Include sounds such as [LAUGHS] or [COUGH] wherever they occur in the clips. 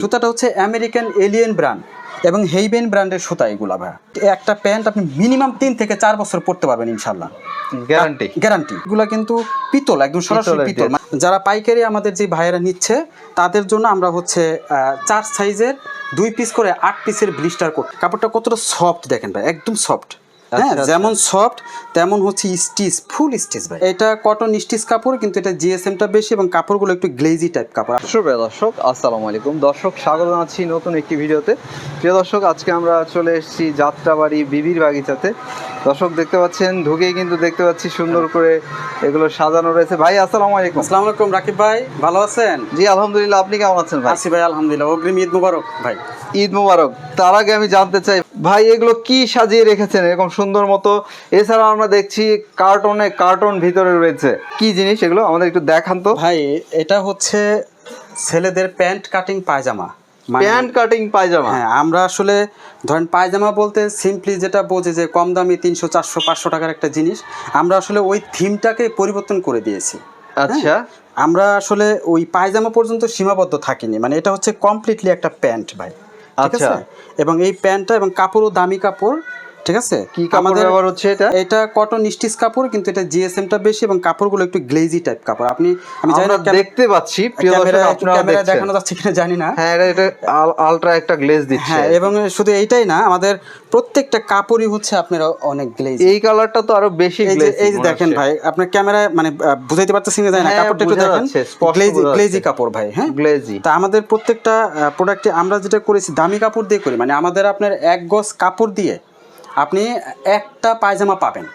জুতাটা হচ্ছে American alien brand এবং হেইবেন ব্র্যান্ডের সুতা এগুলা ভাই একটা প্যান্ট আপনি মিনিমাম তিন থেকে চার বছর পরতে পারবেন ইনশাল্লাহ গ্যারান্টি গ্যারান্টি এগুলা কিন্তু পিতল একদম সরাসরি পিতল। যারা পাইকারি আমাদের যে ভাইয়েরা নিচ্ছে তাদের জন্য আমরা হচ্ছে চার সাইজের দুই পিস করে আট পিসের ব্লিস্টার কোট কাপড়টা কতটা সফট দেখেন ভাই একদম সফট হ্যাঁ আচ্ছা। যেমন সফট তেমন হচ্ছে স্টিচ ফুল স্টিচ ভাই। এটা কটন স্টিচ কাপড় কিন্তু এটা জিএসএমটা বেশি এবং কাপড়গুলো একটু গ্লেজি টাইপ কাপড়। সুপ্রিয় দর্শক আসসালামু আলাইকুম। দর্শক স্বাগত জানাচ্ছি নতুন একটি ভিডিওতে। প্রিয় দর্শক আজকে আমরা চলে এসেছি যাত্রাবাড়ি বিবির বাগিচাতে। দর্শক দেখতে পাচ্ছেন ঢুকেই কিন্তু দেখতে পাচ্ছি সুন্দর করে এগুলো সাজানো রয়েছে। ভাই আসসালামু আলাইকুম। আসসালামু আলাইকুম রাকিব ভাই ভালো আছেন? জি আলহামদুলিল্লাহ আপনি কেমন আছেন ভাই? আছি ভাই আলহামদুলিল্লাহ অগ্রিম ঈদ মুবারক ভাই। ঈদ মোবারক। তার আগে আমি জানতে চাই ভাই এগুলো কি সাজিয়ে রেখেছেন? এরকম সুন্দর মতো। এছাড়া আমরা দেখছি কার্টনে কার্টন ভিতরে রয়েছে। কি জিনিস এগুলো? আমাদের একটু দেখান তো। ভাই এটা হচ্ছে ছেলেদের প্যান্ট কাটিং পায়জামা। মানে- প্যান্ট কাটিং পায়জামা? হ্যাঁ আমরা আসলে ধরেন পায়জামা বলতে সিম্পলি যেটা বোঝে যে কম দামি তিনশো চারশো পাঁচশো টাকার একটা জিনিস আমরা আসলে ওই থিমটাকে পরিবর্তন করে দিয়েছি। আচ্ছা। আমরা আসলে ওই পায়জামা পর্যন্ত সীমাবদ্ধ থাকিনি। মানে এটা হচ্ছে কমপ্লিটলি একটা প্যান্ট ভাই। ঠিক আচ্ছা। আছে এবং এই প্যান্টটা এবং কাপড়ও দামি কাপড় ঠিক আছে? কি কাপড় ব্যবহার হচ্ছে এটা? এটা কটন স্টিচ কাপড় কিন্তু এটা জিএসএমটা বেশি এবং কাপড়গুলো একটু গ্লেজি টাইপ কাপড়। আপনি আমি জানি না দেখতে পাচ্ছি প্রিয় দর্শক ক্যামেরা আপনারা ক্যামেরা দেখছেন। দেখানো যাচ্ছে কিনা জানি না। হ্যাঁ এটা এটা আলট্রা একটা গ্লেজ দিচ্ছে। হ্যাঁ এবং শুধু এইটাই না আমাদের প্রত্যেকটা কাপড়ই হচ্ছে আপনার অনেক গ্লেজ এই কালারটা তো আরও বেশি গ্লেজ এই যে দেখেন ভাই আপনার ক্যামেরায় মানে বুঝাইতে পারতেছি না হ্যাঁ, কাপড়টা একটু দেখেন। গ্লেজি গ্লেজি কাপড় ভাই হ্যাঁ? গ্লেজি তা আমাদের প্রত্যেকটা প্রোডাক্টে আমরা যেটা করেছি দামি কাপড় দিয়ে করি মানে আমাদের আপনার এক গজ কাপড় দিয়ে আপনি একটা পায়জামা পাবেন।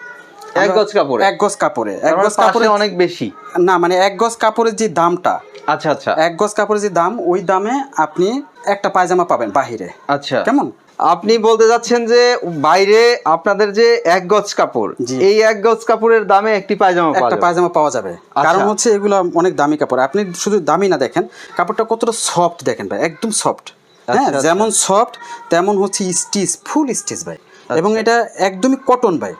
এক গজ কাপড়ে? এক গজ কাপড়ে এক এক গজ কাপড়ে অনেক বেশি? না মানে এক গজ কাপড়ের যে দামটা আচ্ছা আচ্ছা। এক গজ কাপড়ের যে দাম ওই দামে আপনি একটা পায়জামা পাবেন বাহিরে। আচ্ছা। কেমন? আপনি বলতে যাচ্ছেন যে বাইরে আপনাদের যে এক গজ কাপড়। এই এক গজ কাপড়ের দামে একটি পায়জামা একটা পায়জামা পাওয়া যাবে। আচ্ছা। কারণ হচ্ছে এগুলো অনেক দামি কাপড়। আপনি শুধু দামি না দেখেন কাপড়টা কতটা সফট দেখেন ভাই একদম সফট হ্যাঁ আচ্ছা। যেমন সফট তেমন হচ্ছে স্টিচ ফুল স্টিচ ভাই। এবং এটা একদমই কটন ভাই।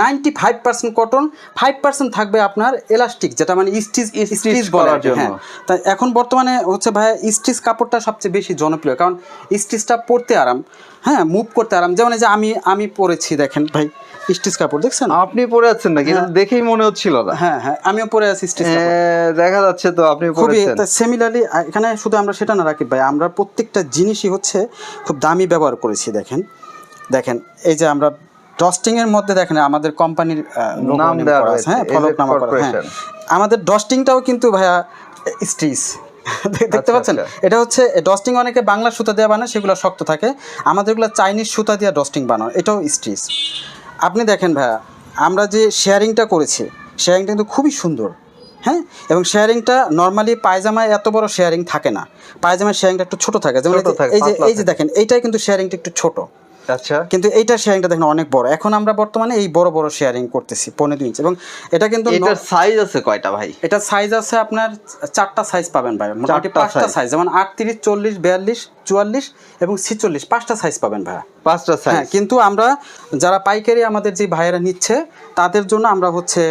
Ninety five percent cotton five percent থাকবে আপনার এলাস্টিক যেটা মানে স্টিচ স্টিচ বলে করার আর কি, জন্য। হ্যাঁ। তাই এখন বর্তমানে হচ্ছে ভাই স্টিচ কাপড়টা সবচেয়ে বেশি জনপ্রিয় কারণ স্টিচটা পরতে আরাম হ্যাঁ মুভ করতে আরাম। যেমন যে আমি আমি পরেছি দেখেন ভাই স্টিচ কাপড় দেখছেন? আপনি পরে আছেন নাকি? দেখেই মনে হচ্ছিল না। হ্যাঁ হ্যাঁ আমিও পরে আছি স্টিচ দেখা যাচ্ছে তো আপনি খুবই সিমিলারলি এখানে শুধু আমরা সেটা না রাখি ভাই আমরা প্রত্যেকটা জিনিসই হচ্ছে খুব দামি ব্যবহার করেছি দেখেন। দেখেন এই যে আমরা ডস্টিং এর মধ্যে দেখেন আমাদের কোম্পানির নাম দেওয়া রয়েছে, হ্যাঁ করা হ্যাঁ। আমাদের ডস্টিংটাও কিন্তু ভাইয়া স্টিচ [LAUGHS] দেখতে আচ্ছা, পাচ্ছেন? আচ্ছা। এটা হচ্ছে ডস্টিং অনেকে বাংলা সুতা দিয়ে বানায় সেগুলো শক্ত থাকে। আমাদেরগুলো চাইনিজ সুতা দিয়ে ডস্টিং বানানো এটাও স্টিচ আপনি দেখেন ভাইয়া আমরা যে শেয়ারিংটা করেছি শেয়ারিংটা কিন্তু খুবই সুন্দর হ্যাঁ? এবং শেয়ারিংটা নর্মালি পায়জামায় এত বড় শেয়ারিং থাকে না। পায়জামার শেয়ারিংটা একটু ছোট থাকে যেমন এই যে এই যে দেখেন এইটাই কিন্তু শেয়ারিংটা একটু ছোট। আচ্ছা। কিন্তু এইটা শেয়ারিংটা দেখেন অনেক বড়। এখন আমরা বর্তমানে এই বড় বড় শেয়ারিং করতেছি পনেরো দুই ইঞ্চ। এবং এটা কিন্তু এটার সাইজ আছে কয়টা ভাই? এটা সাইজ আছে আপনার চারটা সাইজ পাবেন ভাই। মোটামুটি পাঁচটা সাইজ যেমন আটত্রিশ চল্লিশ বিয়াল্লিশ চুয়াল্লিশ এবং ছিচল্লিশ। পাঁচটা সাইজ পাবেন ভাইয়া। পাঁচটা হ্যাঁ কিন্তু আমরা যারা পাইকারি আমাদের যে ভাইয়েরা নিচ্ছে তাদের জন্য আমরা হচ্ছে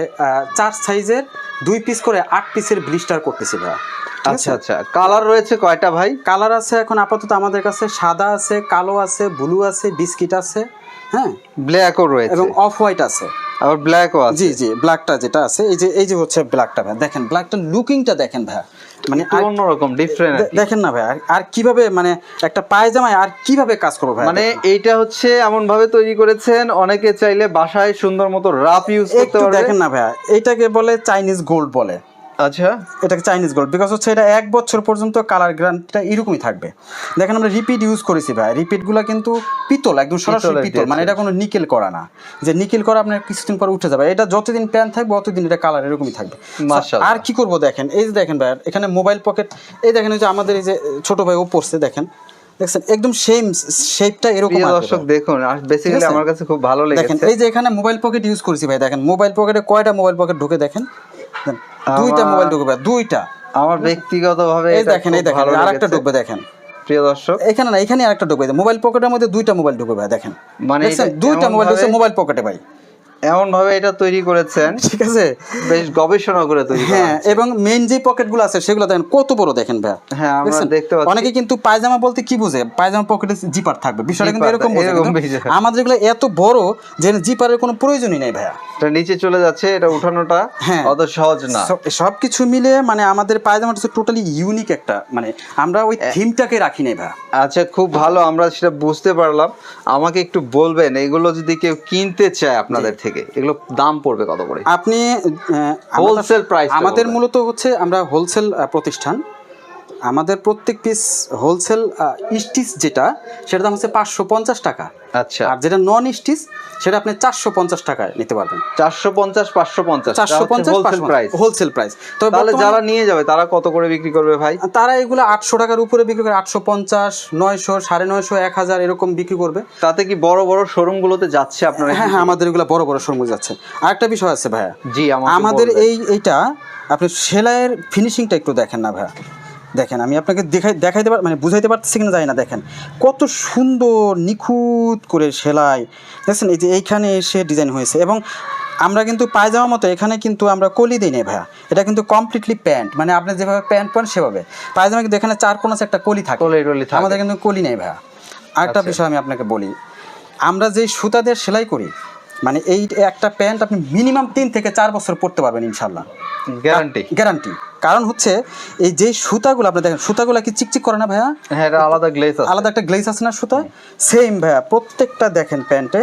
চার সাইজের দুই পিস করে আট পিসের ব্লিস্টার করতেছি ভাইয়া। আচ্ছা আচ্ছা। কালার রয়েছে কয়টা ভাই? কালার আছে এখন আপাতত আমাদের কাছে। সাদা আছে কালো আছে ব্লু আছে বিস্কিট আছে হ্যাঁ? ব্ল্যাকও রয়েছে। এবং অফ হোয়াইট আছে। আবার ব্ল্যাকও আছে। জি জি ব্ল্যাকটা যেটা আছে এই যে এই যে হচ্ছে ব্ল্যাকটা ভাই। দেখেন ব্ল্যাকটা লুকিংটা দেখেন ভাই। মানে অন্যরকম ডিফারেন্ট দেখেন না ভাই আর- কীভাবে মানে একটা পায়জামায় আর কীভাবে কাজ করব ভাই? মানে এইটা হচ্ছে এমন ভাবে তৈরি করেছেন অনেকে চাইলে বাসায় সুন্দর মতো রাফ ইউজ করতে পারবে। দেখেন না ভাইয়া এটাকে বলে চাইনিজ গোল্ড বলে। আচ্ছা। এটাকে চাইনিজ গোল্ড বিকজ হচ্ছে এটা এক বছর পর্যন্ত কালার গ্রান্টটা এরকমই থাকবে। দেখেন আমরা রিপিট ইউজ করেছি ভাই। রিপিটগুলো কিন্তু পিতল একদম সরাসরি পিতল। মানে এটা কোনো নিকেল করা না। যে নিকেল করা আপনার কিছুদিন পর উঠে যাবে। এটা যতদিন প্যান থাকবে অতদিন এটা কালার এরকমই থাকবে। আর কি করব দেখেন? এই যে দেখেন ভাই এখানে মোবাইল পকেট এই দেখেন যে আমাদের এই যে ছোট ভাই ও পড়ছে দেখেন। দেখছেন? একদম সেম শেপটা এরকম দর্শক। দেখুন বেসিক্যালি আমার কাছে খুব ভালো লেগেছে। দেখেন এই যে এখানে মোবাইল পকেট ইউজ করেছি ভাই। দেখেন মোবাইল পকেটে কয়টা মোবাইল পকেট ঢুকে দেখেন, দুইটা মোবাইল ঢুকবে দুইটা। আমার ব্যক্তিগত ভাবে এই দেখেন এই দেখেন আরেকটা ঢুকবে দেখেন। প্রিয় দর্শক। এখানে না এখানে আরেকটা ঢুকবে মোবাইল পকেটের মধ্যে দুইটা মোবাইল ঢুকবে ভাই দেখেন। মানে দুইটা মোবাইল ঢুকছে মোবাইল পকেটে ভাই। এমন ভাবে এটা তৈরি করেছেন। ঠিক আছে। বেশ গবেষণা করে তৈরি হ্যাঁ এবং মেন যে পকেটগুলো আছে সেগুলো দেখেন কত বড় দেখেন ভাইয়া। হ্যাঁ আমরা দেখতে পাচ্ছি। অনেকে কিন্তু পায়জামা বলতে কি বুঝে? পায়জামা পকেটে জিপার থাকবে। বিষয়টা কিন্তু এরকম বোঝে। আমাদের এগুলো এত বড় যে জিপারের কোনো প্রয়োজনই নেই ভাইয়া। এটা নিচে চলে যাচ্ছে এটা উঠানোটা হ্যাঁ। অত সহজ না। সব কিছু মিলে মানে আমাদের পায়জামাটা হচ্ছে টোটালি ইউনিক একটা মানে আমরা ওই থিমটাকে রাখি নাই ভাইয়া। আচ্ছা খুব ভালো আমরা সেটা বুঝতে পারলাম। আমাকে একটু বলবেন এগুলো যদি কেউ কিনতে চায় আপনাদের থেকে এগুলো দাম পড়বে কত করে? আপনি হোলসেল প্রাইস আমাদের মূলত হচ্ছে আমরা হোলসেল প্রতিষ্ঠান। আমাদের প্রত্যেক পিস হোলসেল স্টিচ যেটা সেটার দাম হচ্ছে পাঁচশো পঞ্চাশ টাকা। আচ্ছা। আর যেটা নন স্টিচ সেটা আপনি চারশো পঞ্চাশ টাকায় নিতে পারবেন। চারশো পঞ্চাশ পাঁচশো পঞ্চাশ চারশো পঞ্চাশ হোলসেল প্রাইস হোলসেল প্রাইস তবে তাহলে যারা নিয়ে যাবে তারা কত করে বিক্রি করবে ভাই? তারা এগুলো আটশো টাকার উপরে বিক্রি করে আটশো পঞ্চাশ নয়শো সাড়ে নয়শো এক হাজার এরকম বিক্রি করবে। তাতে কি বড় বড় শোরুম গুলোতে যাচ্ছে আপনারা হ্যাঁ হ্যাঁ আমাদের এগুলো বড় বড় শোরুম যাচ্ছে। আরেকটা বিষয় আছে ভাইয়া। জি আমাদের এই এইটা আপনি সেলাইয়ের ফিনিশিংটা একটু দেখেন না ভাইয়া। দেখেন আমি আপনাকে দেখাই দেখাইতে পার মানে বুঝাইতে পারতেছি কিনা জানি না দেখেন। কত সুন্দর নিখুঁত করে সেলাই। দেখছেন এই যে এইখানে এসে ডিজাইন হয়েছে। এবং আমরা কিন্তু পায়জামা মতো এখানে কিন্তু আমরা কলি দিই না ভাইয়া। এটা কিন্তু কমপ্লিটলি প্যান্ট মানে আপনি যেভাবে প্যান্ট পান সেভাবে। পায়জামা কিন্তু এখানে চার কোন একটা কলি থাকে। কলি টলি থাকে। আমাদের কিন্তু কলি নেই ভাইয়া। আরেকটা আচ্ছা। বিষয় আমি আপনাকে বলি। আমরা যেই সুতা দিয়ে সেলাই করি মানে এই একটা প্যান্ট আপনি মিনিমাম তিন থেকে চার বছর পরতে পারবেন ইনশাল্লাহ গ্যারান্টি। গ্যারান্টি। কারণ হচ্ছে এই যে সুতাগুলো আপনি দেখেন সুতাগুলো কি চিকচিক করে না ভাইয়া? হ্যাঁ এটা আলাদা গ্লেজ আছে। আলাদা একটা গ্লেজ আছে না সুতা? সেম ভাইয়া প্রত্যেকটা দেখেন প্যান্টে।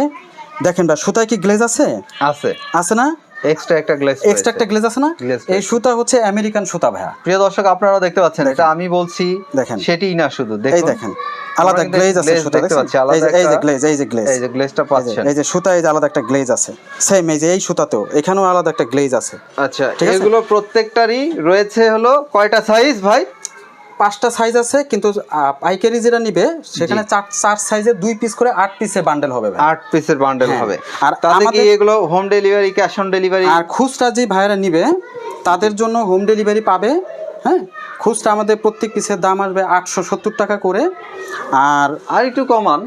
দেখেন ভাই সুতায় কি গ্লেজ আছে? আছে। আছে না? এক্সট্রা একটা গ্লেজ এক্সট্রা একটা গ্লেজ আছে না? এই সুতা হচ্ছে আমেরিকান সুতা ভাইয়া। প্রিয় দর্শক আপনারা দেখতে পাচ্ছেন এটা আমি বলছি দেখেন। সেটাই না শুধু। এই দেখেন। আলাদা গ্লেজ আছে glaze সুতা দেখতে পাচ্ছি আলাদা এই যে- গ্লেজ এই যে গ্লেজ এই যে গ্লেজটা পাচ্ছেন। এই যে সুতা এই যে আলাদা একটা গ্লেজ আছে। সেম এই যে এই সুতাতেও এখানেও আলাদা একটা গ্লেজ আছে। আচ্ছা এগুলো প্রত্যেকটারই রয়েছে হলো কয়টা সাইজ ভাই? পাঁচটা সাইজ আছে কিন্তু পাইকারি যেটা নিবে সেখানে চার চার সাইজে দুই পিস করে আট পিসের বান্ডেল হবে আট পিসের বান্ডেল হ্যাঁ। হবে। আর আমাদের- এগুলো home delivery cash on delivery আর খুচরা যে ভাইয়েরা নিবে তাদের জন্য হোম ডেলিভারি পাবে হ্যাঁ? খুচরা আমাদের প্রত্যেক পিসের দাম আসবে আটশো সত্তর টাকা করে। আর আর একটু কমান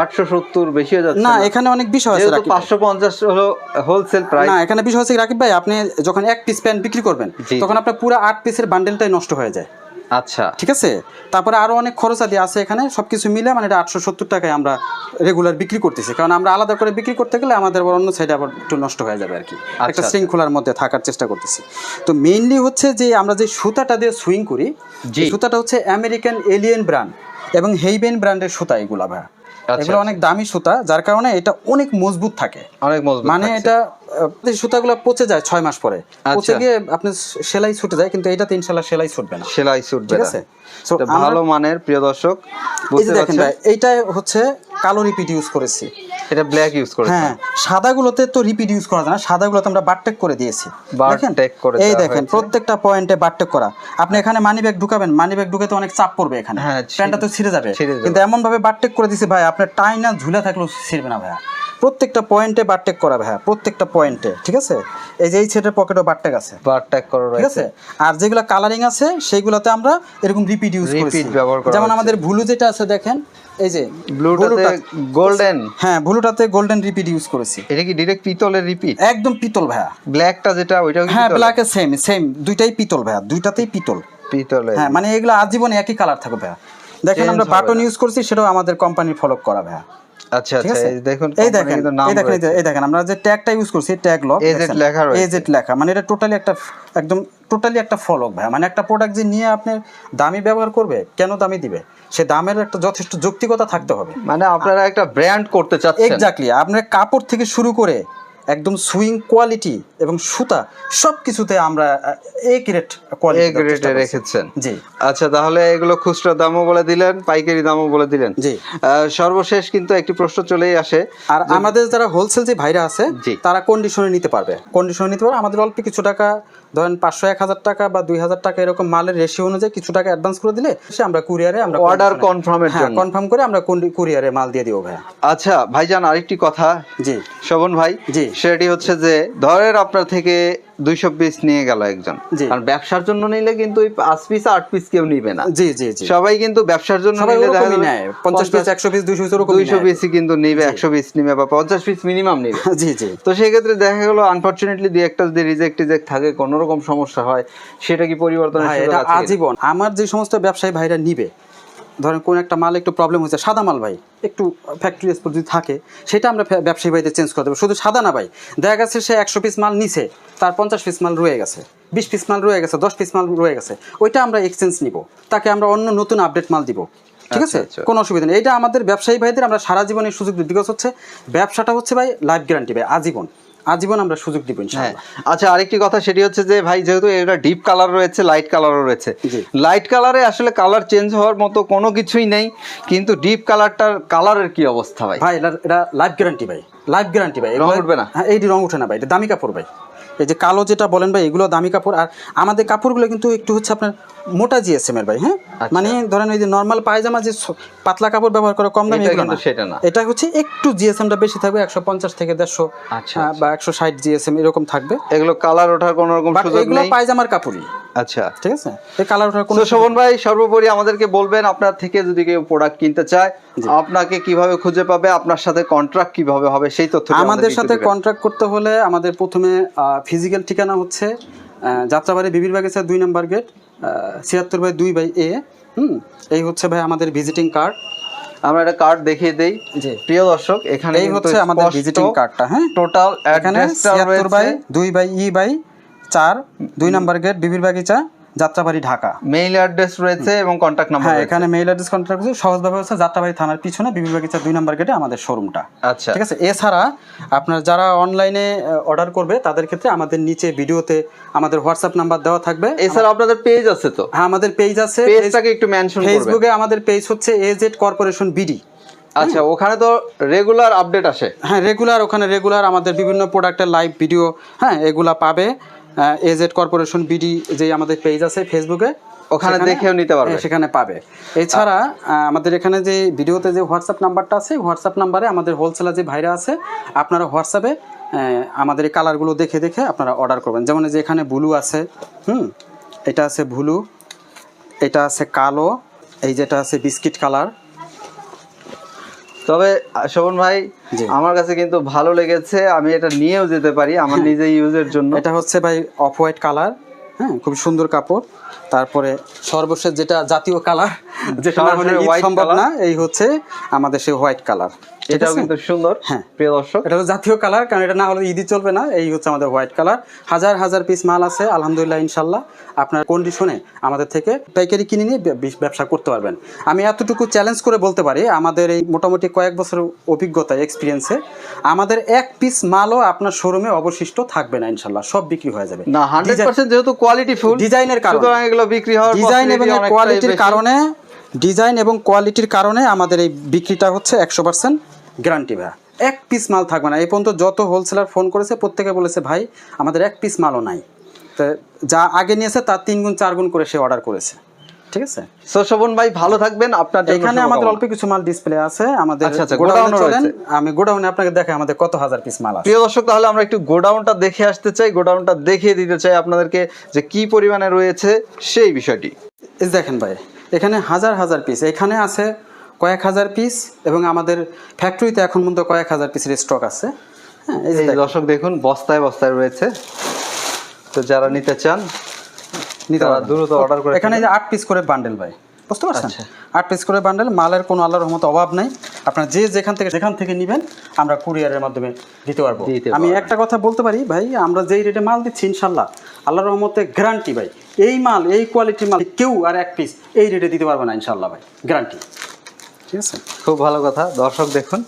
আটশো সত্তর বেশি হয়ে যাচ্ছে না এখানে অনেক বিষয় আছে। পাঁচশো পঞ্চাশ হলো হোলসেল প্রাইস না এখানে বিষয় হচ্ছে রাকিব ভাই আপনি যখন এক পিস প্যান্ট বিক্রি করবেন তখন আপনার পুরো আট পিসের বান্ডেলটাই নষ্ট হয়ে যায়। আচ্ছা। ঠিক আছে? তারপরে আরও অনেক খরচ আদি আছে এখানে সব কিছু মিলে মানে এটা আটশো সত্তর টাকায় আমরা রেগুলার বিক্রি করতেছি। কারণ আমরা আলাদা করে বিক্রি করতে গেলে আমাদের আবার অন্য সাইডে আবার একটু নষ্ট হয়ে যাবে আর কি একটা আচ্ছা। শৃঙ্খলার মধ্যে থাকার চেষ্টা করতেছি। তো মেইনলি হচ্ছে যে আমরা যে সুতাটা দিয়ে সুইং করি। সুতাটা হচ্ছে আমেরিকান এলিয়েন ব্র্যান্ড এবং হেইবেন ব্র্যান্ডের সুতা এগুলা ভাই আচ্ছা, এগুলো অনেক দামি সুতা যার কারণে এটা অনেক মজবুত থাকে। অনেক মজবুত মানে এটা সুতাগুলো পচে যায় ছয় মাস পরে। পচে আচ্ছা। গিয়ে আপনি সেলাই ছুটে যায় কিন্তু এটাতে ইনশাল্লাহ সেলাই ছুটবে না। সেলাই ছুটবে ঠিক আছে? এটা ভালো মানের প্রিয় দর্শক বুঝতে পারছেন? এইটা হচ্ছে কালো রিপিট ইউজ করেছি। এটা ব্ল্যাক ইউজ করে হ্যাঁ সাদাগুলোতে তো রিপিট ইউজ করা যায় না সাদাগুলোতে আমরা বারটেক করে দিয়েছি। দেখেন? করে এই দেখেন প্রত্যেকটা পয়েন্টে বারটেক করা। আপনি এখানে মানি ব্যাগ ঢুকাবেন মানি ব্যাগ ঢুকে তো অনেক চাপ পড়বে এখানে। প্যান্টটা তো ছিঁড়ে যাবে। কিন্তু এমন ভাবে বারটেক করে দিয়েছি ভাই আপনার টাইনা ঝুলে থাকলেও ছিঁড়বে না ভাইয়া। প্রত্যেকটা পয়েন্টে বারটেক করা ভাইয়া প্রত্যেকটা পয়েন্টে ঠিক আছে? এই যে এই সেটের পকেটও বারটেক আছে। বার ট্যাগ করা ঠিক আছে? আর যেগুলো কালারিং আছে সেইগুলোতে আমরা এরকম রিপিট ইউজ করেছি। ব্যবহার করা যেমন আমাদের ব্লু যেটা আছে দেখেন এই যে ব্লুটাতে গোল্ডেন হ্যাঁ ব্লুটাতে গোল্ডেন রিপিট ইউজ করেছি। এটা কি ডিরেক্ট পিতলের রিপিট একদম পিতল ভাইয়া। ব্ল্যাকটা যেটা ওইটাও কি হ্যাঁ? ব্ল্যাক সেম সেম দুইটাই পিতল ভাইয়া দুইটাতেই পিতল। পিতলের। হ্যাঁ মানে এগুলো আজীবন একই কালার থাকবে ভাইয়া। দেখেন আমরা বাটন ইউজ করছি সেটাও আমাদের কোম্পানির ফলো করা ভাইয়া। আচ্ছা আচ্ছা দেখুন এই দেখেন এই দেখেন এই যে- রয়েছে। এই দেখেন আমরা যে ট্যাগটা ইউজ করছি ট্যাগ লক AZ লেখা রয়েছে। এজেড লেখা মানে এটা টোটালি একটা একদম টোটালি একটা ফলক ভাই। মানে একটা প্রোডাক্ট যে নিয়ে আপনি দামি ব্যবহার করবে কেন দামি দিবে? সে দামের একটা যথেষ্ট যৌক্তিকতা থাকতে হবে। মানে আপনারা একটা ব্র্যান্ড করতে চাচ্ছেন। এক্স্যাক্টলি আপনার কাপড় থেকে শুরু করে একদম সুইং কোয়ালিটি এবং সুতা সব কিছুতে আমরা এ গ্রেড এ কোয়ালিটি গ্রেডে রেখেছেন। জি। আচ্ছা তাহলে এগুলো খুচরা দামও বলে দিলেন পাইকারি দামও বলে দিলেন। জি। সর্বশেষ কিন্তু একটি প্রশ্ন চলেই আসে আর আমাদের যারা হোলসেল যে ভাইরা আছে। তারা কন্ডিশনে নিতে পারবে। কন্ডিশনে নিতে পারবে আমাদের অল্প কিছু টাকা ধরেন পাঁচশো এক হাজার টাকা বা দুই হাজার টাকা এরকম মালের রেশিও অনুযায়ী কিছু টাকা অ্যাডভান্স করে দিলে সে আমরা কুরিয়ারে আমরা অর্ডার কনফার্মের হ্যাঁ জন্য। কনফার্ম করে আমরা কুরিয়ারে মাল দিয়ে দিব ভাইয়া। আচ্ছা ভাইজান আরেকটি কথা। জি। শোভন ভাই জি। সেটি হচ্ছে যে ধরেন আপনার থেকে দুইশো পিস নিয়ে গেল একজন। আর ব্যবসার জন্য নিলে কিন্তু ওই পাঁচ পিস আট পিস কেউ নিবে না। জি জি জি। সবাই কিন্তু ব্যবসার জন্য নিলে পঞ্চাশ পিস একশো পিস দুইশো পিস দুইশো পিসই কিন্তু নিবে একশো পিস নিবে বা পঞ্চাশ পিস মিনিমাম নিবে। [LAUGHS] জি জি। তো সেই ক্ষেত্রে দেখা গেলো আনফরচুনেটলি দুই একটা যদি রিজেক্ট টিজেক্ট থাকে কোনো রকম সমস্যা হয় সেটা কি পরিবর্তন আছে আজীবন। আমার যে সমস্ত ব্যবসায়ী ভাইরা নিবে ধরেন কোন একটা মাল একটু প্রবলেম হয়েছে সাদা মাল ভাই একটু ফ্যাক্টরি স্পোর্ট যদি থাকে সেটা আমরা ব্যবসায়ী ভাইদের চেঞ্জ করে দেবো। শুধু সাদা না ভাই দেখা গেছে সে একশো পিস মাল নিছে তার পঞ্চাশ পিস মাল রয়ে গেছে বিশ পিস মাল রয়ে গেছে দশ পিস মাল রয়ে গেছে ওইটা আমরা এক্সচেঞ্জ নিব। তাকে আমরা অন্য নতুন আপডেট মাল দিব। ঠিক আছে? আচ্ছা, আচ্ছা। কোনো অসুবিধা নেই। এটা আমাদের ব্যবসায়ী ভাইদের আমরা সারা জীবনের সুযোগ বিকজ হচ্ছে ব্যবসাটা হচ্ছে ভাই লাইফ গ্যারান্টি ভাই আজীবন। আজীবন আমরা সুযোগ দিব হ্যাঁ। ইনশাআল্লাহ আচ্ছা আরেকটি কথা সেটি হচ্ছে যে ভাই যেহেতু এটা ডিপ কালার রয়েছে লাইট কালারও রয়েছে। লাইট কালারে আসলে কালার চেঞ্জ হওয়ার মতো কোনো কিছুই নেই কিন্তু ডিপ কালারটার কালারের কি অবস্থা ভাই? ভাই এটা এটা লাইফ গ্যারান্টি ভাই। লাইফ গ্যারান্টি ভাই। রং উঠবে না? হ্যাঁ এইটি রং উঠে না ভাই এটা দামি কাপড় ভাই। এই যে কালো যেটা বলেন ভাই এগুলো দামি কাপড়। আর আমাদের কাপড়গুলো কিন্তু একটু হচ্ছে আপনার মোটা জিএসএম এর ভাই হ্যাঁ? আচ্ছা। মানে ধরেন ওই যে নর্মাল পায়জামা যে পাতলা কাপড় ব্যবহার করে কম দামি। সেটা না। এটা হচ্ছে একটু জিএসএমটা বেশি থাকবে একশো পঞ্চাশ থেকে দেড়শো আচ্ছা, বা একশো ষাট জিএসএম এরকম থাকবে। এগুলো কালার ওঠার কোনো রকম সুযোগ এগুলো পায়জামার কাপড়ই। আচ্ছা। ঠিক আছে? এই কালার ওঠার কোনো শোভন ভাই সর্বোপরি আমাদেরকে বলবেন আপনার থেকে যদি কেউ প্রোডাক্ট কিনতে চায় আপনাকে কীভাবে খুঁজে পাবে আপনার সাথে কন্ট্রাক্ট কীভাবে হবে সেই তথ্য আমাদের সাথে কন্ট্রাক্ট করতে হলে আমাদের প্রথমে ফিজিক্যাল ঠিকানা হচ্ছে যাত্রাবাড়ি বিবির বাগিচা দুই নম্বর গেট ছিয়াত্তর বাই দুই বাই এ হুম? এই হচ্ছে ভাই আমাদের ভিজিটিং কার্ড আমরা একটা কার্ড দেখিয়ে দেই। যে প্রিয় দর্শক এখানে এই হচ্ছে আমাদের ভিজিটিং কার্ডটা হ্যাঁ? টোটাল এখানে ছিয়াত্তর বাই দুই বাই ই বাই চার দুই নাম্বার গেট বিবির বাগিচা। যাত্রাবাড়ি ঢাকা। মেইল অ্যাড্রেস রয়েছে এবং কন্ট্যাক্ট নাম্বার হ্যাঁ এখানে মেইল অ্যাড্রেস কন্ট্রাক্ট করছি সহজভাবে হচ্ছে যাত্রাবাড়ি থানার পিছনে বিবির বাগিচা দুই নাম্বার গেটে আমাদের শোরুমটা আচ্ছা। ঠিক আছে? এছাড়া আপনার যারা অনলাইনে অর্ডার করবে তাদের ক্ষেত্রে আমাদের নিচে ভিডিওতে আমাদের হোয়াটসঅ্যাপ নাম্বার দেওয়া থাকবে। এছাড়া আপনাদের পেজ আছে তো? হ্যাঁ আমাদের পেজ আছে। পেজটাকে একটু মেনশন ফেসবুকে আমাদের পেজ হচ্ছে এজেড কর্পোরেশন বিডি আচ্ছা ওখানে তো রেগুলার আপডেট আসে। হ্যাঁ রেগুলার ওখানে রেগুলার আমাদের বিভিন্ন প্রোডাক্টের লাইভ ভিডিও হ্যাঁ এগুলা পাবে। এজেড কর্পোরেশন বিডি যে আমাদের পেজ আছে ফেসবুকে ওখানে দেখেও নিতে পারবে। সেখানে পাবে এছাড়া আমাদের এখানে যে ভিডিওতে যে হোয়াটসঅ্যাপ নাম্বারটা আছে হোয়াটসঅ্যাপ নাম্বারে আমাদের হোলসেলার যে ভাইরা আছে আপনারা হোয়াটসঅ্যাপে আমাদের এই কালারগুলো দেখে দেখে আপনারা অর্ডার করবেন যেমন যে এখানে ব্লু আছে হুম এটা আছে ব্লু এটা আছে কালো এই যেটা আছে বিস্কিট কালার তবে শোভন ভাই আমার কাছে কিন্তু ভালো লেগেছে আমি এটা নিয়েও যেতে পারি আমার [LAUGHS] নিজে ইউজের জন্য। এটা হচ্ছে ভাই অফ হোয়াইট কালার হ্যাঁ খুব সুন্দর কাপড়। তারপরে সর্বশেষ যেটা জাতীয় কালার যেটা হোয়াইট সম্ভব না এই হচ্ছে আমাদের সেই হোয়াইট কালার। এটাও কিন্তু সুন্দর হ্যাঁ। প্রিয় দর্শক। এটা হলো জাতীয় কালার কারণ এটা না হলে ঈদই চলবে না এই হচ্ছে আমাদের হোয়াইট কালার। হাজার হাজার পিস মাল আছে আলহামদুলিল্লাহ ইনশাল্লাহ। আপনার কন্ডিশনে আমাদের থেকে পাইকারি কিনে নিয়ে ব্যবসা করতে পারবেন। আমি এতটুকু চ্যালেঞ্জ করে বলতে পারি আমাদের এই মোটামুটি কয়েক বছর অভিজ্ঞতা এক্সপিরিয়েন্সে আমাদের এক পিস মালও আপনার শোরুমে অবশিষ্ট থাকবে না ইনশাল্লাহ সব বিক্রি হয়ে যাবে। না হান্ড্রেড পার্সেন্ট যেহেতু কোয়ালিটি ফুল ডিজাইনের কারণে। এগুলো বিক্রি হওয়ার ডিজাইন এবং কোয়ালিটির কারণে ডিজাইন এবং কোয়ালিটির কারণে আমাদের এই বিক্রিটা হচ্ছে একশো পার্সেন্ট গ্যারান্টি ভাই এক পিস মাল থাকবে না। এই পর্যন্ত যত হোলসেলার ফোন করেছে প্রত্যেকে বলেছে ভাই আমাদের এক পিস মালও নাই। তো যা আগে নিয়েছে তার তিন গুণ চার গুণ করে সে অর্ডার করেছে। ঠিক আছে? So, শোভন ভাই ভালো থাকবেন। আপনার এখানে আমাদের অল্প কিছু মাল ডিসপ্লে আছে। আমাদের আচ্ছা, আচ্ছা, গোডাউনে চলেন। রয়েছে। আমি গোডাউনে আপনাকে দেখাই আমাদের কত হাজার পিস মাল আছে। প্রিয় দর্শক তাহলে আমরা একটু গোডাউনটা দেখে আসতে চাই। গোডাউনটা দেখিয়ে দিতে চাই আপনাদেরকে যে কি পরিমাণে রয়েছে সেই বিষয়টি। দেখেন ভাই এখানে হাজার হাজার পিস এখানে আছে কয়েক হাজার পিস এবং আমাদের ফ্যাক্টরিতে এখন পর্যন্ত কয়েক হাজার পিসের স্টক আছে। হ্যাঁ এই যে দর্শক দেখুন বস্তায় বস্তায় রয়েছে। তো যারা নিতে চান নিতে তারা দ্রুত অর্ডার করে এখানে এই যে আট পিস করে বান্ডেল ভাই বুঝতে পারছেন? আচ্ছা। আট পিস করে বান্ডেল মালের কোনো আল্লাহর রহমত অভাব নাই। আপনার যে যেখান থেকে যেখান থেকে নেবেন আমরা কুরিয়ারের মাধ্যমে দিতে পারব। আমি একটা কথা বলতে পারি ভাই আমরা যেই রেটে মাল দিচ্ছি ইনশাল্লাহ আল্লাহর রহমতে গ্যারান্টি ভাই এই মাল এই কোয়ালিটির মাল কেউ আর এক পিস এই রেটে দিতে পারবে না ইনশাল্লাহ ভাই গ্যারান্টি ঠিক আছে? খুব ভালো কথা। দর্শক দেখুন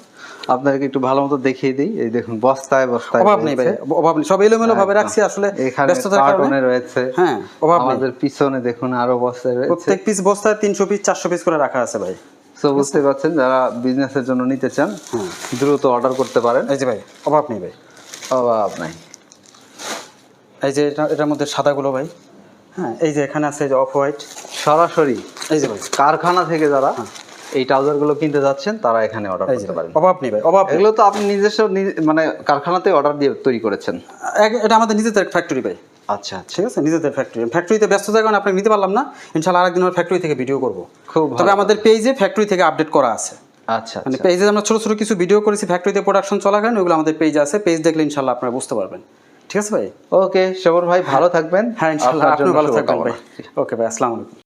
আপনাদেরকে একটু ভালো মতো দেখিয়ে দিই। এই দেখুন বস্তায় বস্তায় অভাব নেই ভাই অভাব নেই। সব এলোমেলো ভাবে রাখছি আসলে এখানে ব্যস্ততার কার্টনে কারণে রয়েছে। হ্যাঁ অভাব আমাদের পিছনে দেখুন আরও বস্তায় রয়েছে। প্রত্যেক পিস বস্তায় তিনশো পিস চারশো পিস করে রাখা আছে ভাই। তো বুঝতে পারছেন যারা বিজনেসের জন্য নিতে চান দ্রুত অর্ডার করতে পারেন। এই যে ভাই অভাব নেই ভাই। অভাব নাই। এই যে এটা এটার মধ্যে সাদাগুলো ভাই। হ্যাঁ এই যে এখানে আছে এই যে অফ হোয়াইট সরাসরি এই যে ভাই। কারখানা থেকে যারা এই ট্রাউজারগুলো কিনতে যাচ্ছেন তারা এখানে অর্ডার করতে পারেন। অভাব নেই ভাই অভাব এগুলো তো আপনি নিজস্ব মানে কারখানাতে অর্ডার দিয়ে তৈরি করেছেন। এটা আমাদের নিজেদের ফ্যাক্টরি ভাই। আচ্ছা আচ্ছা। ঠিক আছে? নিজেদের ফ্যাক্টরি ফ্যাক্টরিতে ব্যস্ত থাকার কারণে আপনাকে নিতে পারলাম না। ইনশাল্লাহ আরেকদিন আমার ফ্যাক্টরি থেকে ভিডিও করব। খুব তবে আমাদের পেজে ফ্যাক্টরি থেকে আপডেট করা আছে। আচ্ছা মানে আচ্ছা। পেজে আমরা ছোট ছোট কিছু ভিডিও করেছি ফ্যাক্টরিতে প্রোডাকশন চলাকালীন ওগুলো আমাদের পেজ আছে। পেজ দেখলে ইনশাল্লাহ আপনারা বুঝতে পারবেন। ঠিক আছে ভাই? ওকে শবর ভাই ভালো থাকবেন। হ্যাঁ ইনশাল্লাহ আপনিও ভালো থাকবেন ভাই। ওকে ভাই আসসালামু আলাইকুম।